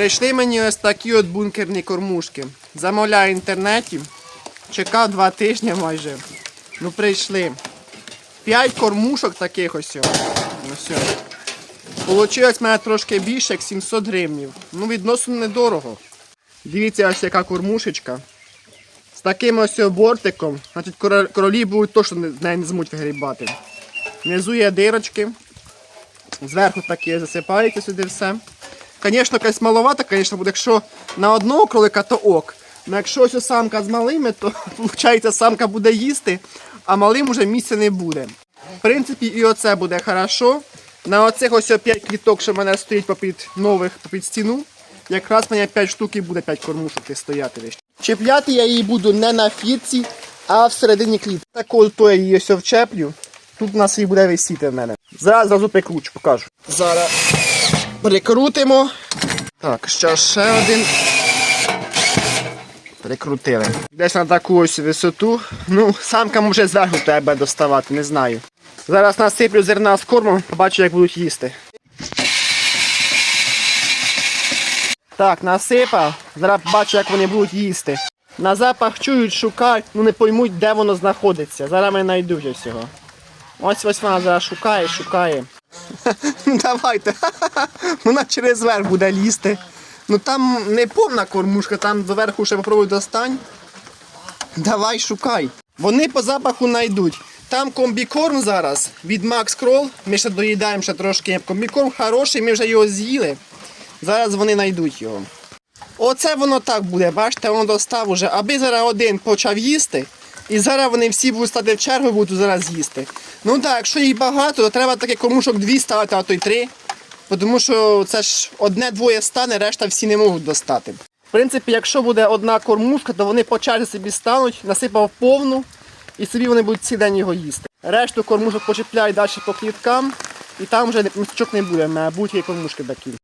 Прийшли мені ось такі от бункерні кормушки. Замовляю в інтернеті. Чекав два тижні майже. Ну прийшли. П'ять кормушок таких ось. Ось. Получилось в мене трошки більше, як 700 гривнів. Ну, відносно недорого. Дивіться, ось яка кормушечка. З таким ось бортиком. Значить, королі будуть точно з неї не змуть вигрібати. Внизу є дирочки. Зверху таке засипається сюди все. Звісно, якась маловата, звісно, буде. Якщо на одного кролика, то ок. Ну якщо ось самка з малими, то виходить, самка буде їсти, а малим уже місця не буде. В принципі, і оце буде хорошо. На оцих ось 5 кліток, що в мене стоїть попід нових попід стіну. Якраз мене 5 штук і буде 5 кормушок стояти. Чіпляти я її буду не на фірці, а всередині клітки. Так от то я її ось вчеплю. Тут у нас її буде висіти в мене. Зараз зразу прикручу, покажу. Зараз прикрутимо. Так, ще ще один. Прикрутили. Десь на таку ось висоту. Ну, самка може зверху тебе доставати, не знаю. Зараз насиплю зерна з кормом, побачу, як будуть їсти. Так, насипав. Зараз бачу, як вони будуть їсти. На запах чують, шукають, ну не поймуть, де воно знаходиться. Зараз ми знайду вже всього. Ось ось вона зараз шукає, шукає. Давайте. Вона через верх буде лізти. Ну там не повна кормушка, там доверху ще попробуй достань. Давай шукай. Вони по запаху знайдуть. Там комбікорм зараз від Max Kroll. Ми ще доїдаємо ще трошки. Комбікорм хороший, ми вже його з'їли. Зараз вони знайдуть його. Оце воно так буде, бачите, воно достав уже. Аби зараз один почав їсти, і зараз вони всі будуть стати в чергу будуть зараз їсти. Ну так, якщо їх багато, то треба таке кормушок дві ставити, а то й три. Тому що це ж одне-двоє стане, решта всі не можуть достати. В принципі, якщо буде одна кормушка, то вони по черзі собі стануть, насипав повну, і собі вони будуть цілий день його їсти. Решту кормушок почіпляють далі по кліткам, і там вже місточок не буде, має будь-які кормушки такі.